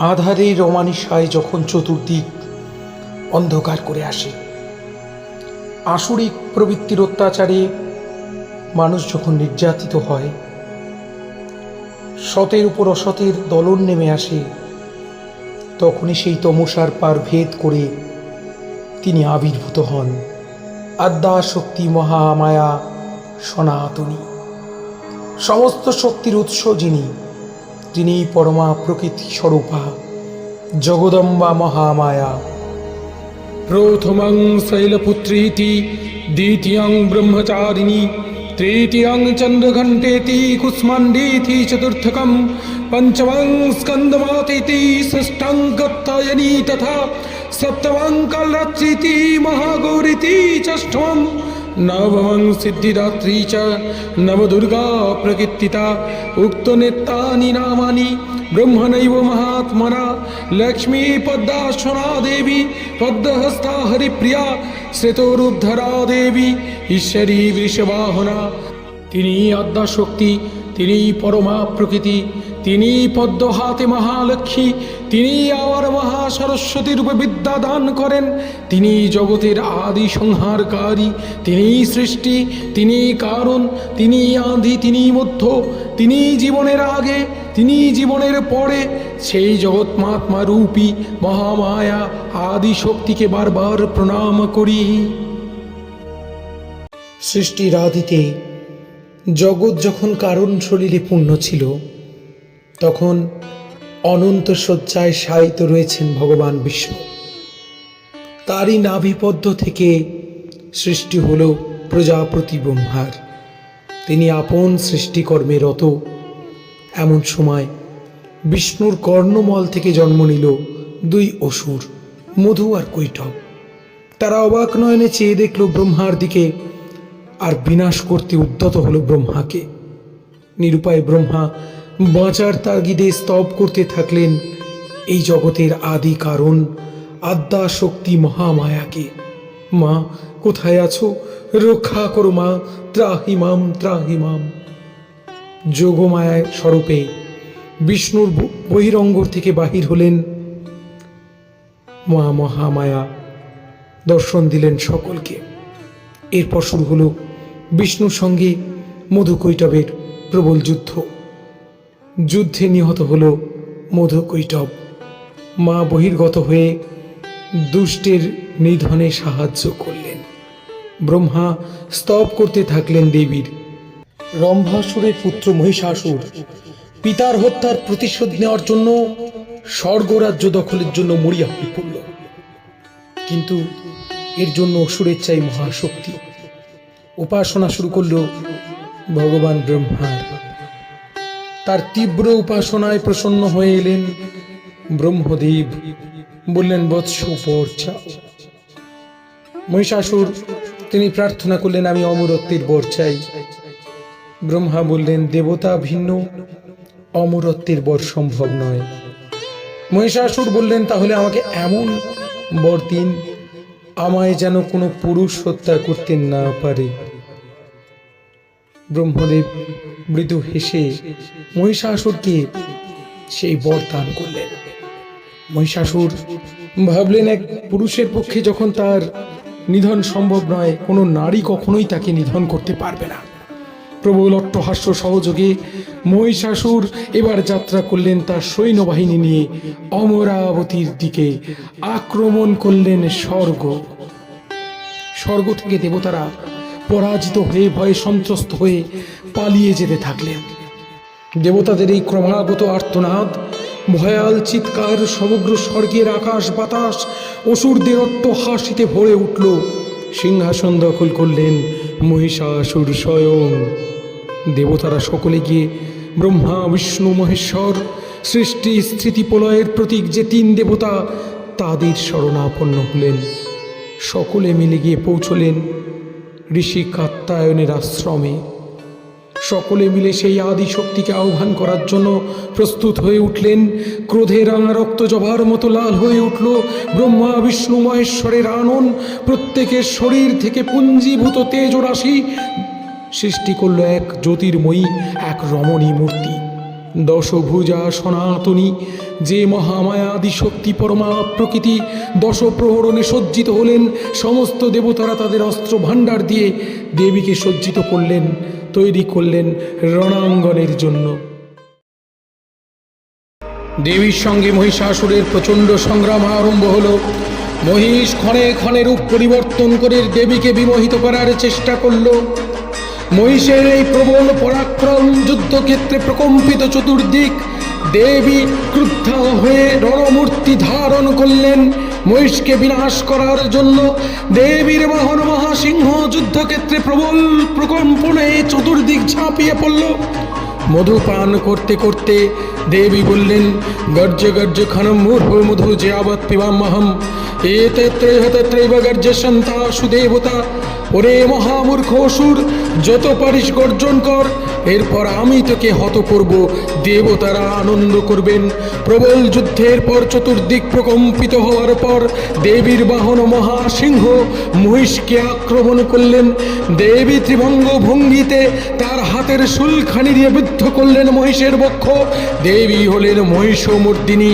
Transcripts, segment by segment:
আধারের রমানিসায় যখন চতুর্দিক অন্ধকার করে আসে, আসরিক প্রবৃত্তির অত্যাচারে মানুষ যখন নির্যাতিত হয়, সতের উপর অসতের দলন নেমে আসে, তখনই সেই তমসার পার ভেদ করে তিনি আবির্ভূত হন। আদ্যা শক্তি মহামায়া সনাতনী। সমস্ত শক্তির উৎস যিনি তিনি পরমা প্রকৃতি স্বরূপা, জগদম্বা মহামায়া। প্রথমং শৈলপুত্রীতি, দ্বিতীয়ং ব্রহ্মচারিণী, তৃতীয়ং চন্দ্রঘণ্টেতি কুষ্মাণ্ডীতি চতুর্থকম, পঞ্চমং স্কন্দমাতিতি ষষ্ঠং গত্তায়নী তথা সপ্তমং কালরাত্রিতি মহাগৌরিতি ষষ্ঠম নবমং সিদ্ধিদাত্রী চ নবদুর্গা প্রকীর্তিতা উক্তনেত্তানি নামানি ব্রহ্মণৈব মহাত্মনা লক্ষ্মী পদ্মাসনা দেবী পদ্মহস্তা হরিপ্রিয়া শ্রেতরূপধরা দেবী ঈশ্বরী বৃষবাহনা তিনি আদ্যাশক্তি তিনি পরমা প্রকৃতি তিনি পদ্মহাতে মহালক্ষ্মী তিনি আবার মহা সরস্বতী রূপে বিদ্যা দান করেন তিনি জগতের আদি সংহারকারী তিনি সৃষ্টি তিনি কারণ তিনি আদি তিনি মধ্য তিনি জীবনের আগে তিনি জীবনের পরে। সেই জগৎমাত্মা রূপী মহামায়া আদি শক্তিকে বারবার প্রণাম করি। সৃষ্টির আদিতে জগৎ যখন কারণ শরীরে পূর্ণ ছিল তখন অনন্ত শয্যায় শায়িত রয়েছেন ভগবান বিষ্ণু। তারই নাভিপদ্ম থেকে সৃষ্টি হল প্রজাপতি ব্রহ্মার। তিনি আপন সৃষ্টিকর্মে রত। এমন সময় বিষ্ণুর কর্ণমল থেকে জন্ম নিল দুই অসুর, মধু আর কৈটব তারা অবাক নয়নে চেয়ে দেখল ব্রহ্মার দিকে আর বিনাশ করতে উদ্যত হলো ব্রহ্মাকে। নিরুপায় ব্রহ্মা বাঁচার তাগিদে স্তব করতে থাকলেন এই জগতের আদি কারণ, আদ্যা শক্তি মহামায়াকে। মা, কোথায় আছো? রক্ষা করো মা ত্রাহিমাম ত্রাহিমাম যোগমায়ায় স্বরূপে বিষ্ণুর বহিরঙ্গ থেকে বাহির হলেন। মা মহামায়া, দর্শন দিলেন সকলকে। এরপর শুরু হল বিষ্ণুর সঙ্গে মধুকৈটবের প্রবল যুদ্ধ। যুদ্ধে নিহত হল মধু কৈটব। মা বহির্গত হয়ে দুষ্টের নিধনে সাহায্য করলেন। ব্রহ্মা স্তব করতে থাকলেন দেবীর। রম্ভাসুরের পুত্র মহিষাসুর, পিতার হত্যার প্রতিশোধ নেওয়ার জন্য স্বর্গরাজ্য দখলের জন্য মরিয়া হয়ে পড়ল। কিন্তু এর জন্য অসুরের চাই মহাশক্তি। উপাসনা শুরু করল ভগবান ব্রহ্মার। তার তীব্র উপাসনায় প্রসন্ন হয়ে এলেন ব্রহ্মদেব। বললেন, বৎস মহিষাসুর, তিনি প্রার্থনা করলেন, আমি অমরত্বের বর চাই ব্রহ্মা বললেন, দেবতা ভিন্ন, অমরত্বের বর সম্ভব নয়। মহিষাসুর বললেন, তাহলে আমাকে এমন বর দিন, আমায় যেন কোনো পুরুষ হত্যা করতে না পারে। ব্রহ্মদেব মৃদু হেসে মহিষাসুরকে সেই বর দান করলেন। মহিষাসুর ভাবলেন, এক পুরুষের পক্ষে যখন তার নিধন সম্ভব নয়, কোনো নারী কখনোই তাকে নিধন করতে পারবে না। প্রবল অট্টহাস্য সহযোগে মহিষাসুর এবার যাত্রা করলেন তার সৈন্যবাহিনী নিয়ে। অমরাবতীর দিকে আক্রমণ করলেন স্বর্গ। স্বর্গ থেকে দেবতারা পরাজিত হয়ে ভয়ে সন্ত্রস্ত হয়ে পালিয়ে যেতে থাকলেন। দেবতাদের এই ক্রমাগত আর্তনাদ, ভয়াল চিৎকার, সমগ্র স্বর্গের আকাশ বাতাস, অসুরদের অট্টহাসিতে ভরে উঠল। সিংহাসন দখল করলেন মহিষাসুর স্বয়ং। দেবতারা সকলে গিয়ে ব্রহ্মা, বিষ্ণু, মহেশ্বর, সৃষ্টি স্থিতি প্রলয়ের প্রতীক যে তিন দেবতা, তাদের শরণাপন্ন হলেন। সকলে মিলে গিয়ে পৌঁছলেন ঋষি কাত্তায়নের আশ্রমে। সকলে মিলে সেই আদি শক্তিকে আহ্বান করার জন্য প্রস্তুত হয়ে উঠলেন। ক্রোধে রাঙা রক্ত জবার মতো লাল হয়ে উঠল ব্রহ্মা, বিষ্ণু, মহেশ্বরের আনন। প্রত্যেকের শরীর থেকে পুঞ্জীভূত তেজ রাশি সৃষ্টি করল এক জ্যোতির্ময়ী, এক রমণী মূর্তি। দশভুজা সনাতনী, যে মহামায়াদি শক্তি পরমা প্রকৃতি দশ প্রহরণে সজ্জিত হলেন, সমস্ত দেবতারা তাদের অস্ত্র ভাণ্ডার দিয়ে দেবীকে সজ্জিত করলেন, তৈরি করলেন রণাঙ্গনের জন্য। দেবীর সঙ্গে মহিষাসুরের প্রচণ্ড সংগ্রাম আরম্ভ হল। মহিষ ক্ষণে ক্ষণে রূপ পরিবর্তন করে দেবীকে বিমোহিত করার চেষ্টা করল। মহিষের এই প্রবল পরাক্রম যুদ্ধক্ষেত্রে প্রকম্পিত চতুর্দিক দেবী ক্রুদ্ধা হয়ে রণমূর্তি ধারণ করলেন। মহিষকে বিনাশ করার জন্য দেবীর বাহন মহাসিংহ যুদ্ধক্ষেত্রে প্রবল প্রকম্পনে চতুর্দিক ঝাঁপিয়ে পড়ল। মধু পান করতে করতে দেবী বললেন গর্জ গর্জ খনম মূর্ভ মধু যে আবৎ পিবামহম এতত্রৈহ তত্রৈব গর্জ সন্তা সুদেবতা ওরে মহামূর্খ অসুর, যত পারিস গর্জন কর। এরপর আমি তোকে হত করব, দেবতারা আনন্দ করবেন। প্রবল যুদ্ধের পর চতুর্দিক প্রকম্পিত হওয়ার পর দেবীর বাহন মহাসিংহ মহিষকে আক্রমণ করলেন। দেবী ত্রিভঙ্গ ভঙ্গিতে তার হাতের শুলখানি দিয়ে বিদ্ধ করলেন মহিষের বক্ষ। দেবী হলেন মহিষমর্দিনী,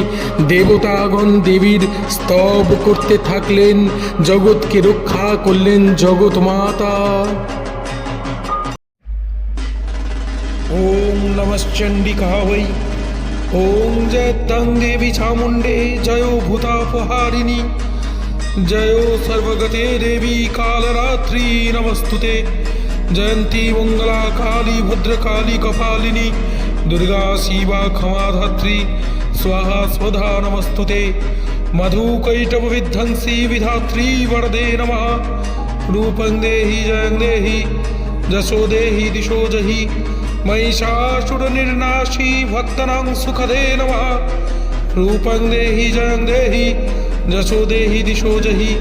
দেবতাগণ দেবীর স্তব করতে থাকলেন, জগৎকে রক্ষা করলেন জগৎ মাতা ওম নমশ্চণ্ডিকা वै ॐ जयत्तं देवी चामुण्डे जयो भूतापहारिणी जयो सर्वगते देवी कालरात्रि नमस्तुते जयन्ती मङ्गला काली भद्रकाली कपालिनी दुर्गा शिवा क्षमाधात्री स्वाहा स्वधा नमस्तुते मधुकैटवविध्वंसी विधात्री वरदे नमः रूपं देहि जयं देहि जशो देहि दिशो जहि। महिषासुरनिर्नाशी भक्तनां सुखदे नमः। रूपं देहि जयं देहि जशो देहि दिशो जहि।